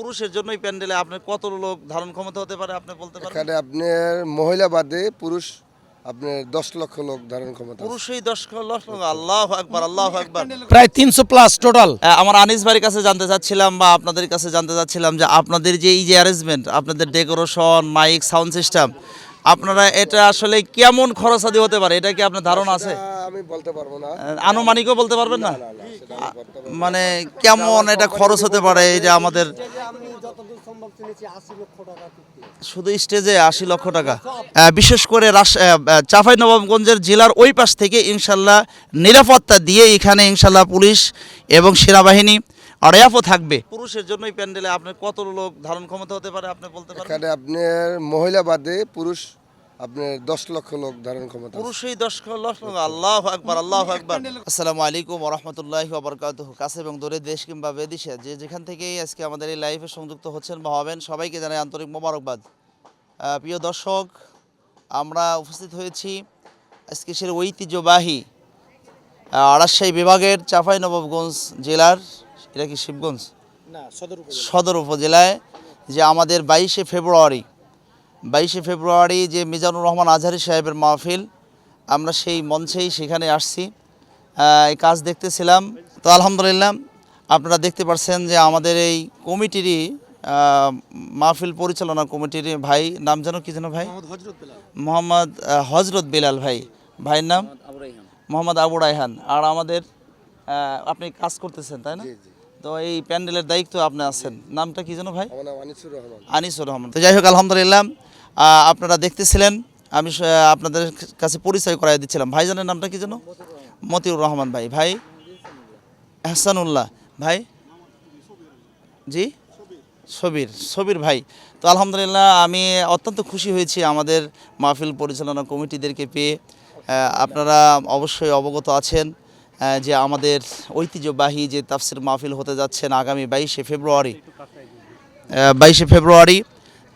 পুরুষের জন্যই প্যান্ডেলে আপনি কত লোক ধারণ ক্ষমতা হতে পারে আপনি বলতে পারেন এখানে আপনার মহিলা বাদে পুরুষ আপনার দশ লক্ষ লোক ধারণ ক্ষমতা। পুরুষই দশ লক্ষ আল্লাহ একবার আল্লাহ একবার প্রায় তিনশো প্লাস টোটাল আমার আনিস ভাইয়ের কাছে জানতে চাচ্ছিলাম বা আপনাদের কাছে জানতে চাচ্ছিলাম যে আপনাদের যে এই যে অ্যারেঞ্জমেন্ট আপনাদের ডেকোরেশন মাইক সাউন্ড সিস্টেম আপনারা এটা আসলে কেমন খরচাদি হতে পারে? এটা কি আপনার ধারণা আছে? আমি বলতে পারব না। আনুমানিকও বলতে পারবেন না। মানে কেমন এটা খরচ হতে পারে? এই যে আমাদের শুধু স্টেজে আশি লক্ষ টাকা। বিশেষ করে চাফাই নবাবগঞ্জের জেলার ওই পাশ থেকে ইনশাল্লাহ নিরাপত্তা দিয়ে এখানে ইনশাল্লাহ পুলিশ এবং সেনাবাহিনী আড়াইয়াফও থাকবে। পুরুষের জন্য এই প্যান্ডেলে আপনার কত লোক ধারণ ক্ষমতা হতে পারে আপনি বলতে পারেন এখানে আপনার মহিলা বাদে পুরুষ আপনার দশ লক্ষ লোক ধারণ ক্ষমতা। পুরুষই দশ লক্ষ আল্লাহ একবার আল্লাহ একবার আসসালামু আলাইকুম রহমতুল্লাহ বরকাত কাছে এবং দূরে দেশ কিংবা বিদেশে যে যেখান থেকেই আজকে আমাদের এই লাইভে সংযুক্ত হচ্ছেন বা হবেন সবাইকে জানাই আন্তরিক মোবারকবাদ। প্রিয় দর্শক আমরা উপস্থিত হয়েছি আজকে সে ঐতিহ্যবাহী রাজশাহী বিভাগের চাঁপাইনবাবগঞ্জ জেলার এটা কি শিবগঞ্জ? না সদর সদর উপজেলায় যে আমাদের বাইশে ফেব্রুয়ারি বাইশে ফেব্রুয়ারি যে মিজানুর রহমান আজহারি সাহেবের মাহফিল আমরা সেই মঞ্চেই সেখানে আসছি। এই কাজ দেখতেছিলাম। তো আলহামদুলিল্লাহ আপনারা দেখতে পাচ্ছেন যে আমাদের এই কমিটিরই মাহফিল পরিচালনা কমিটির ভাই নাম যেন কি যেন ভাই? মোহাম্মদ হজরত বিলাল। ভাই। ভাইয়ের নাম? মোহাম্মদ আবু রায়হান। আর আমাদের আপনি কাজ করতেছেন তাই না। তো এই প্যান্ডেলের দায়িত্ব আপনি আছেন। নামটা কি যেন ভাই? আনিসুর রহমান। আনিসুর রহমান। তো যাই হোক আলহামদুলিল্লাহ আপনারা দেখতেছিলেন আমি আপনাদের কাছে পরিচয় করাই দিচ্ছিলাম। ভাইজানের নামটা কি যেন? মতিউর রহমান ভাই। ভাই হাসানুল্লাহ ভাই জি? সবির। সবির ভাই। তো আলহামদুলিল্লাহ আমি অত্যন্ত খুশি হয়েছি আমাদের মাহফিল পরিচালনা কমিটিদেরকে পেয়ে। আপনারা অবশ্যই অবগত আছেন। যে আমাদের ঐতিহ্যবাহী যে তাফসির মাহফিল হতে যাচ্ছেন আগামী বাইশে ফেব্রুয়ারি। বাইশে ফেব্রুয়ারি।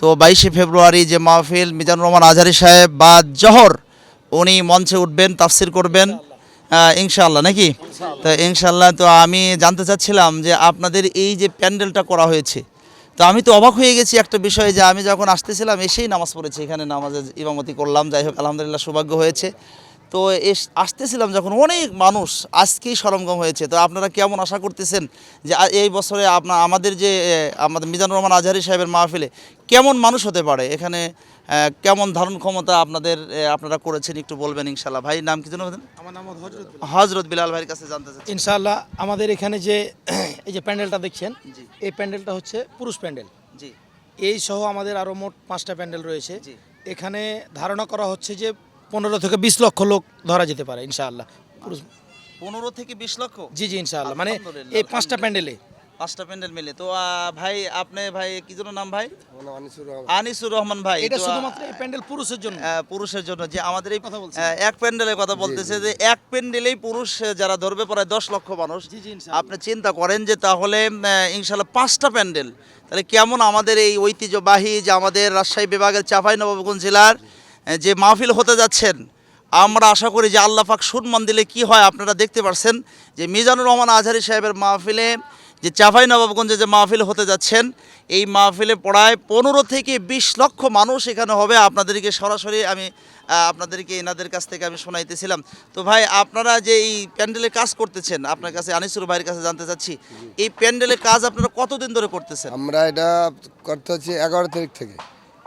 তো বাইশে ফেব্রুয়ারি যে মাহফিল মিজানুর রহমান আজহারি সাহেব বা জহর উনি মঞ্চে উঠবেন তাফসির করবেন। আহ, ইনশাআল্লাহ নাকি? তো ইনশাআল্লাহ তো আমি জানতে চাচ্ছিলাম যে আপনাদের এই যে প্যান্ডেলটা করা হয়েছে তো আমি তো অবাক হয়ে গেছি একটা বিষয় যে আমি যখন আসতেছিলাম এসেই নামাজ পড়েছি এখানে নামাজের ইমামতি করলাম। যাই হোক আলহামদুলিল্লাহ সৌভাগ্য হয়েছে। তো এস আসতেছিলাম যখন অনেক মানুষ আজকেই সরঞ্জাম হয়েছে। তো আপনারা কেমন আশা করতেছেন যে এই বছরে আপনার আমাদের যে আমাদের মিজানুর রহমান আজহারি সাহেবের মাহফিলে কেমন মানুষ হতে পারে? এখানে কেমন ধারণ ক্ষমতা আপনাদের আপনারা করেছেন একটু বলবেন ইনশাল্লাহ ভাই নাম কি বলেন? আমার নাম হজরত হজরত বিলাল ভাইয়ের কাছে জানতে চাচ্ছি। ইনশাআল্লাহ আমাদের এখানে যে এই যে প্যান্ডেলটা দেখছেন এই প্যান্ডেলটা হচ্ছে পুরুষ প্যান্ডেল। জি। এই সহ আমাদের আরও মোট পাঁচটা প্যান্ডেল রয়েছে। এখানে ধারণা করা হচ্ছে যে পনেরো থেকে বিশ লক্ষ লোক ধরা যেতে পারে ইনশাআল্লাহ। পনেরো থেকে বিশ লক্ষ? জি জি ইনশাআল্লাহ। মানে এই পাঁচটা প্যান্ডেলে। পাঁচটা প্যান্ডেল মিলে। তো ভাই আপনি ভাই কি যেন নাম ভাই? আনিসুর রহমান। ভাই এটা শুধুমাত্র এই প্যান্ডেল পুরুষের জন্য? পুরুষের জন্য। যে আমাদের এই কথা বলছি। এক প্যান্ডেলের কথা বলতেছে যে এক প্যান্ডেলেই পুরুষ যারা ধরবে প্রায় দশ লক্ষ মানুষ। জি, জি, ইনশাআল্লাহ। আপনি চিন্তা করেন যে তাহলে ইনশাল্লাহ পাঁচটা প্যান্ডেল। তাহলে কেমন আমাদের এই ঐতিহ্যবাহী যে আমাদের রাজশাহী বিভাগের চাঁপাই নবাবগঞ্জ জেলার যে মাহফিল হতে যাচ্ছেন, আমরা আশা করি যে আল্লাহ পাক সুরমান দিলে কি হয় আপনারা দেখতে পাচ্ছেন যে মিজানুর রহমান আজহারি সাহেবের মাহফিলে যে চাঁপাই নবাবগঞ্জে যে মাহফিল হতে যাচ্ছেন, এই মাহফিলে পড়ায় পনেরো থেকে বিশ লক্ষ মানুষ এখানে হবে। আপনাদেরকে সরাসরি আমি আপনাদেরকে এনাদের কাছ থেকে আমি শোনাইতেছিলাম। তো ভাই, আপনারা যে এই প্যান্ডেলে কাজ করতেছেন, আপনার কাছে আনিসুর ভাইয়ের কাছে জানতে চাচ্ছি, এই প্যান্ডেলে কাজ আপনারা কতদিন ধরে করতেছেন? আমরা এটা করতে হচ্ছে এগারো তারিখ থেকে।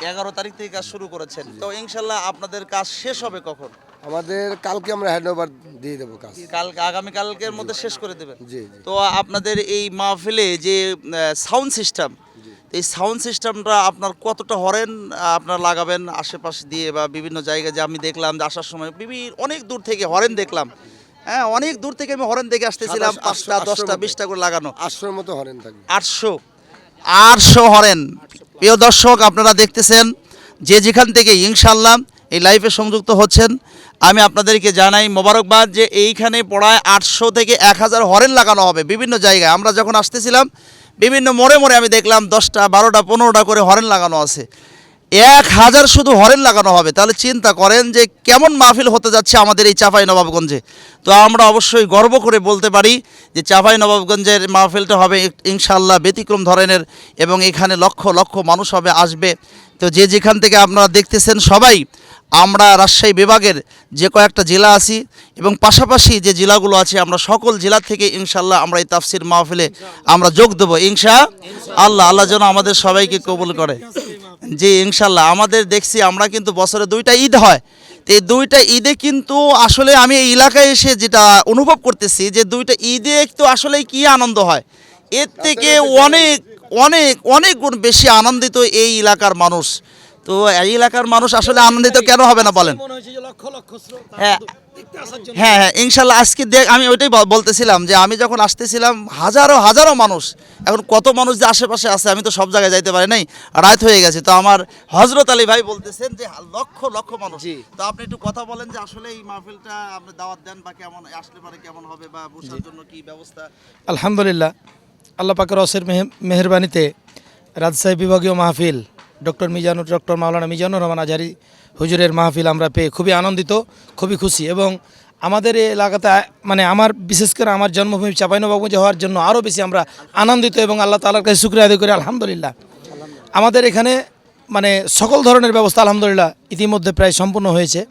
এগারো তারিখ থেকে কাজ শুরু করেছেন। তো ইনশাল্লাহ আপনাদের কাজ শেষ হবে কখন? আমাদের কালকে আমরা হ্যান্ড ওভার দিয়ে দেবো কাজ। কাল আগামীকালকের মধ্যে শেষ করে দেবেন? জি তো আপনাদের এই মাহফিলে যে সাউন্ড সিস্টেম এই সাউন্ড সিস্টেমটা আপনার কতটা হরেন আপনার লাগাবেন আশেপাশে দিয়ে বা বিভিন্ন জায়গায় যে আমি দেখলাম যে আসার সময় বিভিন্ন অনেক দূর থেকে হরেন দেখলাম। হ্যাঁ অনেক দূর থেকে আমি হরেন দেখে আসতেছিলাম পাঁচটা দশটা বিশটা করে লাগানো। আটশোর মতো হরেন থাকবে। আটশো আটশো হরেন। প্রিয় দর্শক, আপনারা দেখতেছেন যে যেখান থেকে ইনশাল্লাহ এই লাইফে সংযুক্ত হচ্ছেন, আমি আপনাদেরকে জানাই মোবারকবাদ যে এইখানে পড়ায় আটশো থেকে এক হাজার হরেন লাগানো হবে বিভিন্ন জায়গায়। আমরা যখন আসতেছিলাম, বিভিন্ন মোড়ে মোড়ে আমি দেখলাম দশটা, বারোটা, পনেরোটা করে হরেন লাগানো আছে। এক হাজার শুধু হরেন লাগানো হবে। তাহলে চিন্তা করেন যে কেমন মাহফিল হতে যাচ্ছে আমাদের এই চাপাই নবাবগঞ্জে। তো আমরা অবশ্যই গর্ব করে বলতে পারি যে চাপাই নবাবগঞ্জের মাহফিলটা হবে ইনশাল্লাহ ব্যতিক্রম ধরনের এবং এখানে লক্ষ লক্ষ মানুষ হবে, আসবে। তো যে যেখান থেকে আপনারা দেখতেছেন সবাই, আমরা রাজশাহী বিভাগের যে কয়েকটা জেলা আছি এবং পাশাপাশি যে জেলাগুলো আছে, আমরা সকল জেলা থেকে ইনশাল্লাহ আমরা এই তাফসির মাহফিলে আমরা যোগ দেবো। ইনশা আল্লাহ আল্লাহ যেন আমাদের সবাইকে কবুল করে। জি ইনশাল্লাহ। আমাদের দেখছি আমরা কিন্তু বছরে দুইটা ঈদ হয়। তো এই দুইটা ঈদে কিন্তু আসলে আমি এই এলাকায় এসে যেটা অনুভব করতেছি যে দুইটা ঈদে তো আসলে কি আনন্দ হয়। এর থেকে অনেক অনেক অনেক গুণ বেশি আনন্দিত এই এলাকার মানুষ। তো এই এলাকার মানুষ আসলে আনন্দিত কেন হবে না বলেন? হ্যাঁ। হ্যাঁ হ্যাঁ ইনশাল্লাহ আজকে দেখ আমি ওইটাই বলতেছিলাম যে আমি যখন আসতেছিলাম হাজারো হাজারো মানুষ এখন কত মানুষ যে আশেপাশে আছে আমি তো সব জায়গায় যাইতে পারি নাই রাত হয়ে গেছে। তো আমার হজরত আলী ভাই বলতেছেন যে লক্ষ লক্ষ মানুষ। তো আপনি একটু কথা বলেন যে আসলে এই মাহফিলটা আপনি দাওয়াত দেন বা কেমন আসলে পারে কেমন হবে বা বসার জন্য কি ব্যবস্থা? আলহামদুলিল্লাহ আল্লাহ পাকের অসের মেহে- মেহেরবানিতে রাজশাহী বিভাগীয় মাহফিল ডক্টর মিজানুর, ডক্টর মাওলানা মিজানুর রহমান আজারি হুজুরের মাহফিল আমরা পেয়ে খুবই আনন্দিত, খুবই খুশি এবং আমাদের এই এলাকাতে মানে আমার, বিশেষ করে আমার জন্মভূমি চাপাইনবাবগঞ্জে হওয়ার জন্য আরও বেশি আমরা আনন্দিত এবং আল্লাহ তালার কাছে শুক্রিয়া আদায় করি, আলহামদুলিল্লাহ। আমাদের এখানে মানে সকল ধরনের ব্যবস্থা আলহামদুলিল্লাহ ইতিমধ্যে প্রায় সম্পূর্ণ হয়েছে।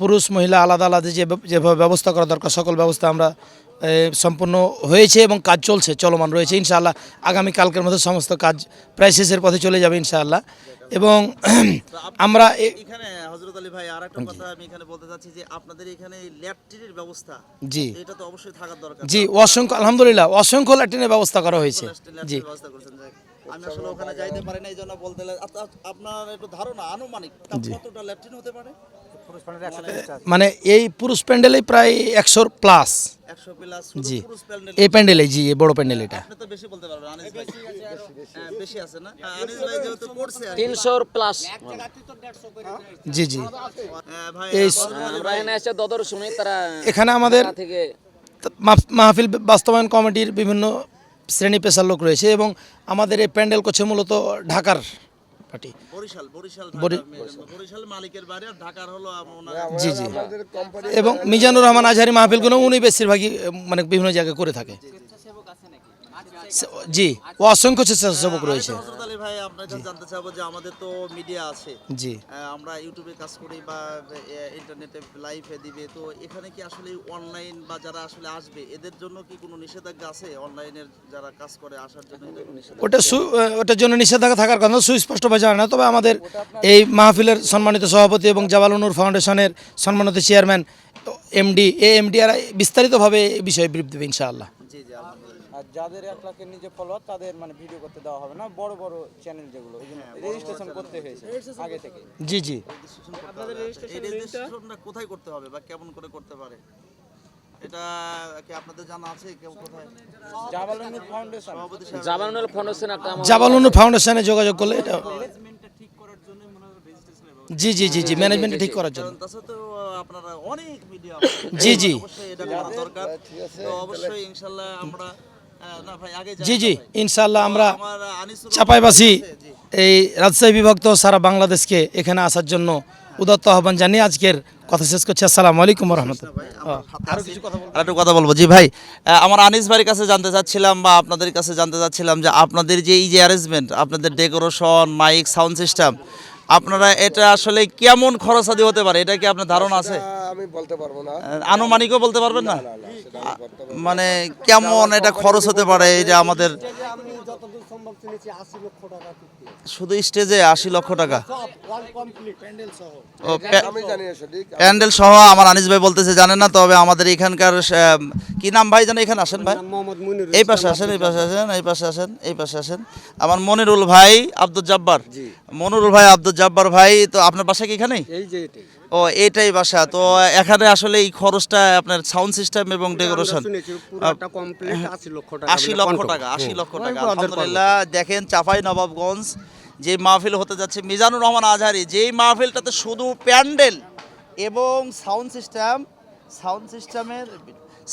পুরুষ মহিলা আলাদা আলাদা যে যেভাবে ব্যবস্থা করা দরকার সকল ব্যবস্থা আমরা সম্পূর্ণ হয়েছে এবং কাজ চলছে চলমান রয়েছে ইনশাআল্লাহ। আগামী কালকের মধ্যে সমস্ত কাজ প্রায় শেষের পথে চলে যাবে ইনশাআল্লাহ। এবং আমরা এখানে হজরত আলী ভাই আর একটা কথা আমি এখানে বলতে চাচ্ছি যে আপনাদের এখানে ল্যাট্রিনের ব্যবস্থা জি। এটা তো অবশ্যই থাকার দরকার। জি অসংখ্য আলহামদুলিল্লাহ অসংখ্য ল্যাট্রিনের ব্যবস্থা করা হয়েছে। জি। আমি আসলে ওখানে যাইতে পারি না এই জন্য বলতে আপ- আপ- আপনার একটু ধারণা আনুমানিক কতটা ল্যাট্রিন হতে পারে? মানে এই পুরুষ প্যান্ডেলে প্রায় একশোর প্লাস। একশো প্লাস জি। পুরুষ প্যান্ডেল। এই প্যান্ডেলে জি এই বড় প্যান্ডেল এটা। আপনি তো বেশি বলতে পারবেন আনিস ভাই। হ্যাঁ, বেশি আছে না? হ্যাঁ। তিনশোর প্লাস। জি জি। হ্যাঁ, এই এখানে এসে দদর শুনি তারা এখানে আমাদের মাহফিল বাস্তবায়ন কমিটির বিভিন্ন শ্রেণি পেশার লোক রয়েছে এবং আমাদের এই প্যান্ডেল করছে মূলত ঢাকার পার্টি বরিশাল বরিশাল বরিশাল। মালিকের বাড়ি আর ঢাকার হলো জি জি। এবং মিজানুর রহমান আজহারি মাহফিলগুলো উনি বেশিরভাগই মানে বিভিন্ন জায়গায় করে থাকে। জি ও অসংখ্য স্বেচ্ছাসেবক রয়েছে। ভাই আপনার জানতে চাবো যে আমাদের তো মিডিয়া আছে। জি। আমরা ইউটিউবে কাজ করি বা ইন্টারনেটে লাইভে দিবে তো এখানে কি আসলে অনলাইন বা যারা আসলে আসবে এদের জন্য কি কোনো নিষেধাজ্ঞা আছে? অনলাইনের যারা কাজ করে আসার জন্য ওটা ওটার জন্য নিষেধাজ্ঞা থাকার কথা সুস্পষ্টভাবে জানা না তবে আমাদের এই মাহফিলের সম্মানিত সভাপতি এবং জাবালুনুর ফাউন্ডেশনের সম্মানিত চেয়ারম্যান এমডি এ এমডি আর বিস্তারিতভাবে এই বিষয়ে ব্রিফ দেবে ইনশাআল্লাহ। জি জি আর যাদের এক লাখের নিচে ফলোয়ার তাদের মানে ভিডিও করতে দেওয়া হবে না। বড় বড় চ্যানেল যেগুলো ওই জন্য রেজিস্ট্রেশন করতে হয়েছে আগে থেকে। জি জি। আপনাদের রেজিস্ট্রেশনটা কোথায় করতে হবে বা কেমন করে করতে পারে? এটা কি আপনাদের জানা আছে? কেউ কোথায়? জাবালনুর ফাউন্ডেশন সভাপতি জামানুল ফাউন্ডেশন একটা আমার জাবালুনুর ফাউন্ডেশনে যোগাযোগ করলে এটা জি জি জি জি ম্যানেজমেন্ট ঠিক করার জন্য। তাছাড়া তো আপনারা অনেক মিডিয়া জি, জি। অবশ্যই এটা দরকার। তো অবশ্যই ইনশাল্লাহ আমরা আহ, না ভাই আগে যাই জি জি ভাই। ইনশাআল্লাহ আমরা চাপাইবাসী এই রাজশাহী বিভক্ত সারা বাংলাদেশকে এখানে আসার জন্য উদাত্ত আহ্বান জানিয়ে আজকের কথা শেষ করছি। আসসালামু আলাইকুম রহমতুল্লাহ। আরও কিছু কথা বলব? একটু কথা বলব। জি ভাই আমার আনিস ভাইয়ের কাছে জানতে চাচ্ছিলাম বা আপনাদের কাছে জানতে চাচ্ছিলাম যে আপনাদের যে এই যে অ্যারেঞ্জমেন্ট আপনাদের ডেকোরেশন মাইক সাউন্ড সিস্টেম আপনারা এটা আসলে কেমন খরচাদি হতে পারে? এটা কি আপনার ধারণা আছে? আমি বলতে পারব না। আনুমানিকও বলতে পারবেন না। মানে কেমন এটা খরচ হতে পারে এই যে আমাদের শুধু স্টেজে আশি লক্ষ টাকা? ও, প্যা- আমি জানি না সঠিক প্যান্ডেল সহ আমার আনিস ভাই বলতেছে জানেন না তবে আমাদের এখানকার কি নাম ভাই জানো এখানে আসেন ভাই? এই পাশে আসেন এই পাশে আসেন এই পাশে আসেন এই পাশে আসেন। আমার মনিরুল ভাই আব্দুল জব্বার। মনিরুল ভাই আব্দুল জব্বার ভাই তো আপনার বাসা কি এখানেই? এই যে এটাই। ও এটাই বাসা। তো এখানে আসলে এই খরচটা আপনার সাউন্ড সিস্টেম এবং ডেকোরেশন পুরোটা কমপ্লিট 80 লক্ষ টাকা আশি লক্ষ টাকা আশি লক্ষ টাকা। আলহামদুলিল্লাহ দেখেন চাপাই নবাবগঞ্জ যে মাহফিল হতে যাচ্ছে মিজানুর রহমান আজহারি যেই মাহফিলটাতে শুধু প্যান্ডেল এবং সাউন্ড সিস্টেম সাউন্ড সিস্টেমের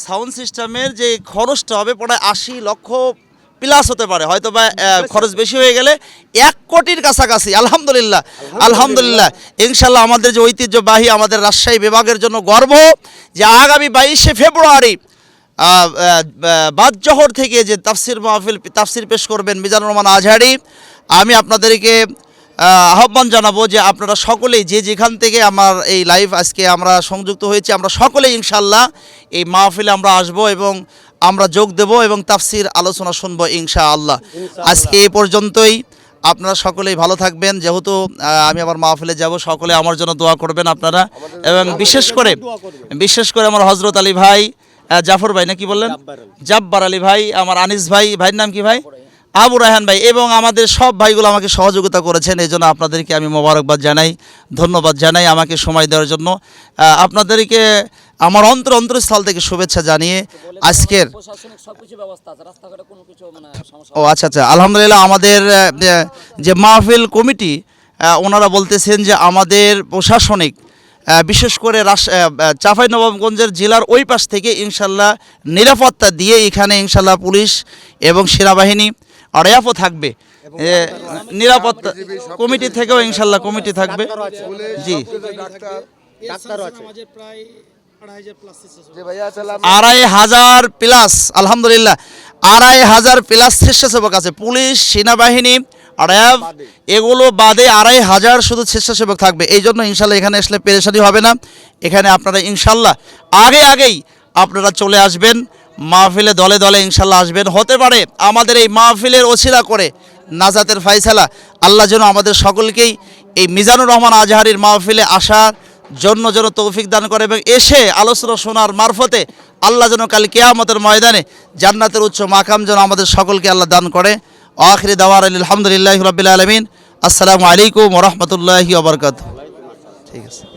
সাউন্ড সিস্টেমের যে খরচটা হবে প্রায় আশি লক্ষ প্লাস হতে পারে হয়তো বা খরচ বেশি হয়ে গেলে এক কোটির কাছাকাছি আলহামদুলিল্লাহ আলহামদুলিল্লাহ। ইনশাল্লাহ আমাদের যে ঐতিহ্যবাহী আমাদের রাজশাহী বিভাগের জন্য গর্ব যে আগামী বাইশে ফেব্রুয়ারি বাদজহর থেকে যে তাফসির মাহফিল তাফসির পেশ করবেন মিজানুর রহমান আজহারি। আমি আপনাদেরকে আহ্বান জানাব যে আপনারা সকলেই যে যেখান থেকে আমার এই লাইভ আজকে আমরা সংযুক্ত হয়েছি আমরা সকলেই ইনশাল্লাহ এই মাহফিলে আমরা আসব এবং আমরা যোগ দেব এবং তাফসির আলোচনা শুনব ইনশা আল্লাহ আজকে এ পর্যন্তই। আপনারা সকলেই ভালো থাকবেন। যেহেতু আমি আমার মাহফিলে যাব সকলে আমার জন্য দোয়া করবেন আপনারা। এবং বিশেষ করে বিশেষ করে আমার হজরত আলী ভাই জাফর ভাই না কি বললেন? জাব্বার আলী। ভাই আমার আনিস ভাই ভাইয়ের নাম কি ভাই? আবু রায়হান ভাই এবং আমাদের সব ভাইগুলো আমাকে সহযোগিতা করেছেন। এই জন্য আপনাদেরকে আমি মোবারকবাদ জানাই ধন্যবাদ জানাই আমাকে সময় দেওয়ার জন্য। আপনাদেরকে আমার অন্তর অন্তরস্থল থেকে শুভেচ্ছা জানিয়ে আজকের প্রশাসনিক সবকিছু ব্যবস্থা আছে রাস্তাঘাটে কোনো কিছু মানে সমস্যা ও আচ্ছা আচ্ছা আলহামদুলিল্লাহ আমাদের যে মাহফিল কমিটি ওনারা বলতেছেন যে আমাদের প্রশাসনিক বিশেষ করে আহ, চাঁপাইনবাবগঞ্জের জেলার ওই পাশ থেকে ইনশাল্লাহ নিরাপত্তা দিয়ে এখানে ইনশাল্লাহ পুলিশ এবং সেনাবাহিনী আড়াইয়াফও থাকবে। নিরাপত্তা কমিটি থেকেও ইনশাল্লাহ কমিটি থাকবে। জি। আমাদের প্রায় আড়াই হাজার প্লাস আলহামদুলিল্লাহ আড়াই হাজার প্লাস স্বেচ্ছাসেবক আছে পুলিশ সেনাবাহিনী র্যাব এগুলো বাদে আড়াই হাজার শুধু স্বেচ্ছাসেবক থাকবে। এই জন্য ইনশাল্লাহ এখানে আসলে পেরেশানি হবে না। এখানে আপনারা ইনশাল্লাহ আগে আগেই আপনারা চলে আসবেন। মাহফিলে দলে দলে ইনশাল্লাহ আসবেন। হতে পারে আমাদের এই মাহফিলের ওছিলা করে নাজাতের ফাইসালা। আল্লাহ যেন আমাদের সকলকেই এই মিজানুর রহমান আজহারির মাহফিলে আসার জন্য যেন তৌফিক দান করে এবং এসে আলোচনা শোনার মারফতে আল্লাহ যেন কাল কেয়ামতের ময়দানে জান্নাতের উচ্চ মাকাম যেন আমাদের সকলকে আল্লাহ দান করে। আখরি দাওয়ার আলহামদুলিল্লাহ রবিল আলমিন। আসসালামু আলাইকুম রহমতুল্লাহি ঠিক আছে।